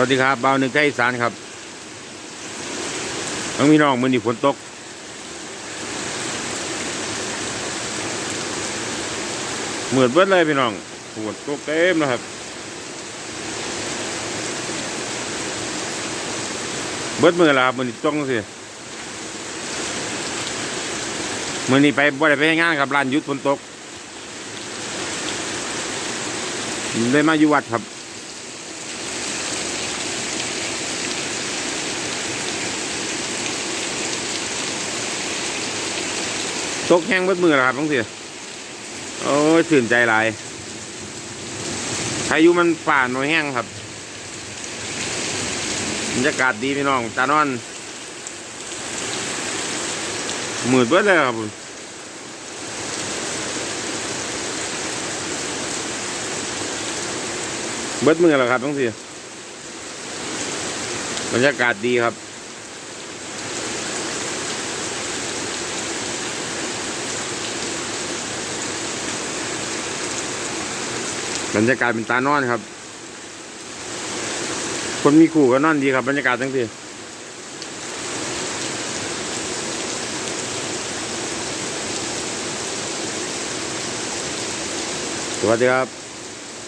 วัสดีครับบ่าวหนึ่งไทยสานครับน้องพี่น้องมือนี้ฝนตก เหมือนเบิดเลยพี่น้องฝนตกเต็มนะครับ เบิดมือและครับมือนี้ต้องสิมือนี้ไปบ่ได้ไปงานครับร้านยุดฝนตกได้มาอยู่วัดครับ ตกแห้งเบิดมือแล้วครับบางทีโอ้ยตื่นใจหลายพายุมันฝ่าหน่อยแห้งครับบรรยากาศดีพี่น้องตานอนมืดเบิดเลยครับผมเบิดมือแล้วครับบางทีบรรยากาศดีครับ บรรยากาศเป็นตานอนครับ คนมีขู่ก็นอนดีครับ บรรยากาศทั้งทีสวัสดีครับ